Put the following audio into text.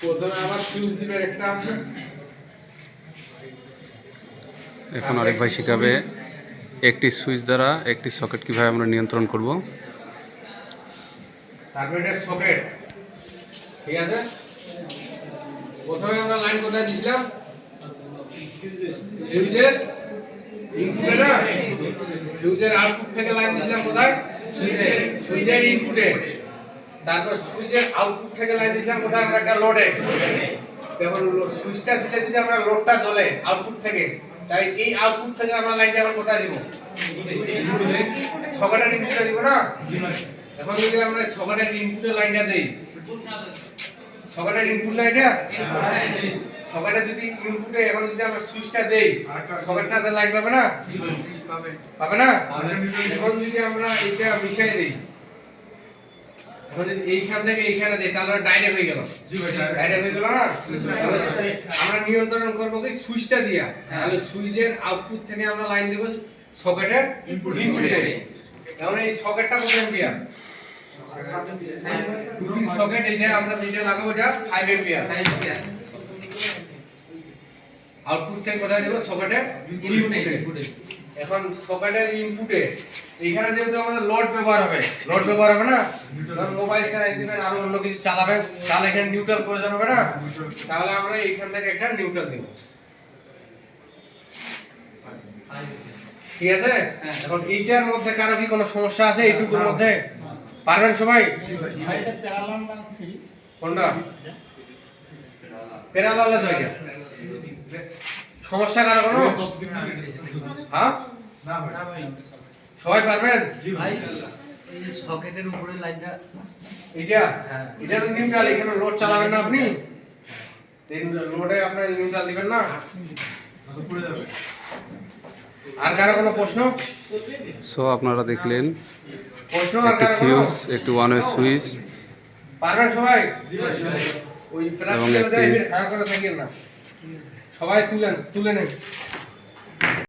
প্রথমে আবার ফিউজ দিবেন একটা। এখন আরেক ভাই শেখাবে। একটি সুইচ দ্বারা একটি সকেট কীভাবে আমরা নিয়ন্ত্রণ করব। তারপরে এটা সকেট ঠিক আছে? প্রথমে আমরা লাইন কোথায় দিছিলাম? ফিউজের ইনপুটে না ফিউজের আউটপুট থেকে লাইন দিছিলাম কোথায়? সুইচের ইনপুটে তারপর সুইচের আউটপুট থেকে লাইন দিছিলাম কোথায়? আমরা একটা লোডে দেখুন সুইচটা দিতে দিতে আমরা লোডটা জ্বলে আউটপুট থেকে। তাই এই আউটপুট থেকে আমরা লাইনটা এখন কোথায় দিব? সকেটের ইনপুটে দিব না? এখন যদি আমরা সকেটের ইনপুটের লাইনটা দেই। সকেটের ইনপুট না এটা? সকেটে যদি ইনপুটে এখন যদি আমরা সুইচটা দেই সকেটটাতে লাইন পাবে না? পাবে। না? এখন যদি আমরা এটা মিশাই দেই এখন এইখান থেকে এইখানে দেই তাহলে ডাইরেক্ট হয়ে গেল। ডাইরেক্ট হয়ে গেল না? তাহলে আমরা নিয়ন্ত্রণ করব কি? সুইচটা দিয়া। তাহলে সুইচের আউটপুট থেকে আমরা লাইন দেব সকেটের ইনপুটে এখন এই সকেটটা কত এম্পিয়ার টুপির সকেট এইটা আমরা যেটা লাগাবো এটা 5 এম্পিয়ার আউটপুট থেকে কোথায় দেব? সকেটের ইনপুটে এখন সকেটের ইনপুটে এইখানে যেহেতু আমাদের লোড ব্যবহার হবে লোড ব্যবহার হবে না? ধরুন মোবাইল চালাই দিবেন আরও অন্য কিছু চালাবেন তাহলে এখানে নিউট্রাল প্রয়োজন হবে না? তাহলে আমরা এইখান থেকে একটা নিউট্রাল দেব। ঠিক আছে? এখন এইটার মধ্যে কারও কি কোনো সমস্যা আছে এইটুকুর মধ্যে? পারবেন সবাই? কোনটা? প্যারালালে তো এটা। সমস্যা কারও কোনো? হ্যাঁ? সবাই। পারবেন? সকেটের উপরে লাইনটা। এটা এটা তো নিউট্রাল এখানে লোড চালাবেন না আপনি? লোডে আপনার নিউট্রাল দিবেন না? আর কারও কোনো প্রশ্ন? সো আপনারা দেখলেন প্রশ্ন আর একটি ফিউজ একটি ওয়ান ওয়ে সুইচ পারবেন সবাই? ওই হ্যাঁ করে থাকেন না। সবাই তুলেন তুলে নেন।